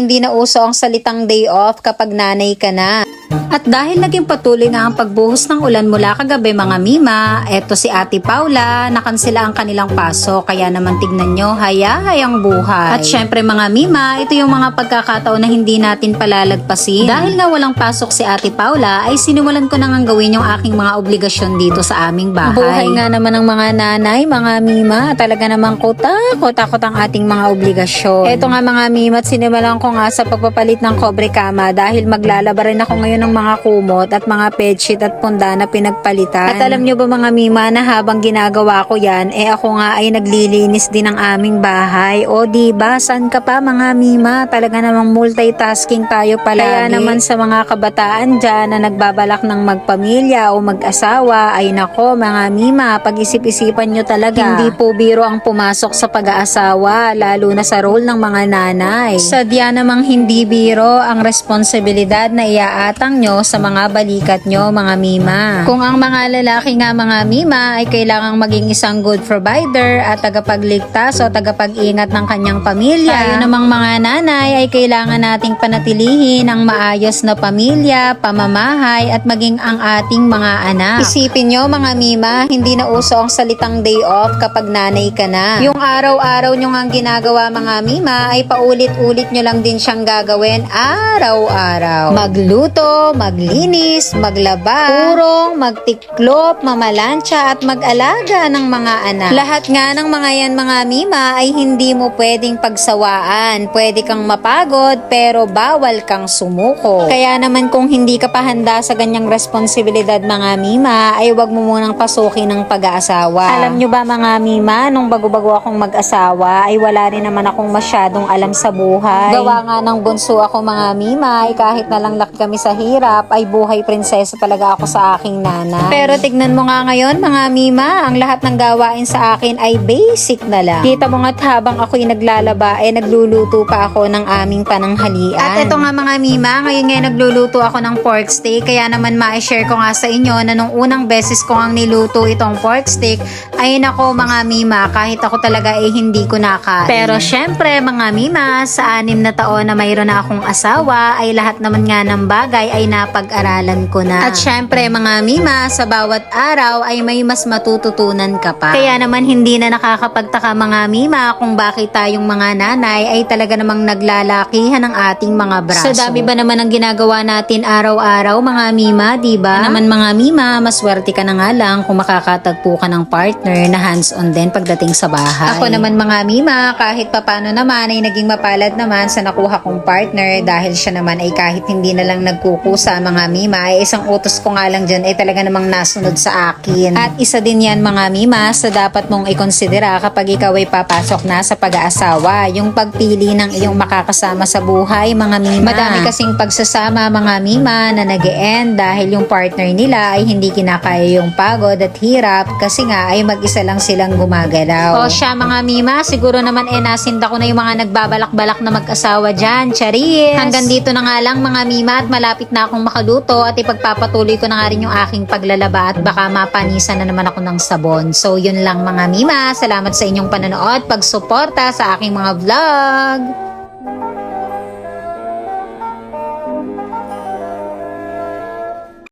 hindi na uso ang salitang day off kapag nanay ka na. At dahil naging patuloy nga ang pagbuhos ng ulan mula kagabi mga mima, eto si Ate Paula, nakansela ang kanilang paso. Kaya naman tignan nyo, hayahayang buhay. At syempre mga mima, ito yung mga pagkakataon na hindi natin palalagpasin. Dahil nga walang pasok si Ate Paula, ay sinimulan ko na nga gawin yung aking mga obligasyon dito sa aming bahay. Buhay nga naman ng mga nanay, mga mima, talaga namang kuta-kutakot ang ating mga obligasyon. Eto nga mga mima, at sinimulan ko nga sa pagpapalit ng kobre kama dahil maglalaba rin ako ngayon ng mga kumot at mga bedsheet at punda na pinagpalitan. At alam nyo ba mga mima na habang ginagawa ko yan, eh ako nga ay naglilinis din ng aming bahay. O di ba san ka pa mga mima? Talaga namang multitasking tayo palagi. Kaya naman sa mga kabataan dyan na nagbabalak ng magpamilya o mag-asawa, ay nako mga mima, pag-isip-isipan nyo talaga. Hindi po biro ang pumasok sa pag-aasawa, lalo na sa role ng mga nanay. Sadya namang hindi biro ang responsibilidad na iaatang nyo sa mga balikat nyo, mga mima. Kung ang mga lalaki nga mga mima ay kailangang maging isang good provider at tagapagligtas o tagapag-ingat ng kanyang pamilya, tayo namang mga nanay ay kailangan nating panatilihin ang maayos na pamilya, pamamahay at maging ang ating mga anak. Isipin nyo mga mima, hindi na uso ang salitang day off kapag nanay ka na. Yung araw-araw nyo nga ginagawa mga mima ay paulit-ulit nyo lang din siyang gagawin araw-araw. Magluto, maglinis, maglaba, urong, magtiklop, mamalansya at mag-alaga ng mga anak. Lahat nga ng mga yan mga mima ay hindi mo pwedeng pagsawaan. Pwede kang mapagod pero bawal kang sumuko. Kaya naman kung hindi ka pa handa sa ganyang responsibilidad mga mima ay wag mo munang pasukin ng pag-aasawa. Alam nyo ba mga mima, nung bago-bago akong mag-asawa ay wala rin naman akong masyadong alam sa buhay. Gawa nga ng bunso ako mga mima ay kahit na lang laki kami sa hirap ay buhay prinsesa talaga ako sa aking nanay. Pero tignan mo nga ngayon mga mima, ang lahat ng gawain sa akin ay basic na lang. Kita mo nga't habang ako'y naglalaba ay nagluluto pa ako ng aming pananghalian. At ito nga mga mima, ngayon ngayon nagluluto ako ng pork steak kaya naman ma-share ko nga sa inyo na nung unang beses ko ang niluto itong pork steak ay nako mga mima kahit ako talaga ay hindi ko nakain. Pero syempre mga mima, sa anim na taon na mayroon na akong asawa ay lahat naman nga ng bagay ay napag-aralan ko na. At syempre mga mima, sa bawat araw ay may mas matututunan ka pa. Kaya naman hindi na nakakapagtaka mga mima kung bakit tayong mga nanay ay talaga namang naglalakihan ng ating mga braso. Sa dami ba naman ang ginagawa natin araw-araw mga mima, di ba? naman mga mima, maswerte ka na nga lang kung makakatagpo ka ng partner na hands-on din pagdating sa bahay. Ako naman mga mima, kahit papano naman ay naging mapalad naman sa nakuha kong partner dahil siya naman ay kahit hindi na lang nagkukusa mga mima, ay isang utos ko nga lang dyan ay talaga namang nasunod sa akin. At isa din yan mga mima sa dapat mong ikonsidera kapag ikaw ay papasok na sa pag-aasawa, yung pagpili ng iyong makakasama sa buhay mga mima. Madami kasing pagsasama mga mima na nag end dahil yung partner nila ay hindi kinakaya yung pagod at hirap kasi nga ay mag-isa lang silang gumagalaw. O siya mga mima, siguro naman eh nasinda ko na yung mga nagbabalak-balak na mag-asawa dyan. Charis! Hanggang dito na nga lang mga mima at malapit na akong makaluto at ipagpapatuloy ko na nga rin yung aking paglalaba at baka mapanisan na naman ako ng sabon. So yun lang mga mima. Salamat sa inyong panonood, pagsuporta sa aking mga vlog.